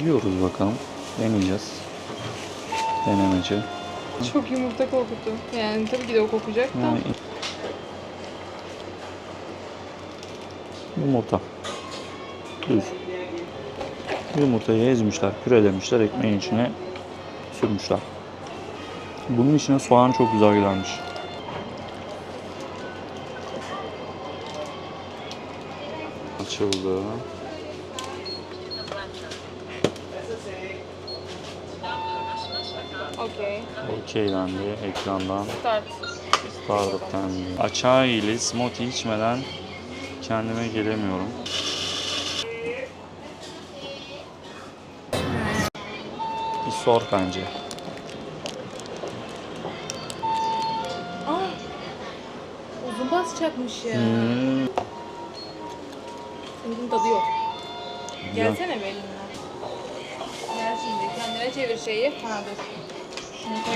Yiyoruz bakalım. Deneyeceğiz. Denemeci. Çok yumurta koktu. Yani tabii ki de o kokacak da. Yani yumurta. Düz. Yumurtayı ezmişler, pürelemişler, ekmeğin içine sürmüşler. Bunun içine soğan çok güzel gidermiş. Açıldı. Okey. Okeylendi ekrandan. Start. Starbuck dendi. Açağı ile smoothie içmeden kendime gelemiyorum. Bir sor bence. Aa! Uzun basacakmış ya. Hmm. Bunun tadı yok. Gelsene şimdi kendine çevir şeyi. Ha dur. Şunu koy.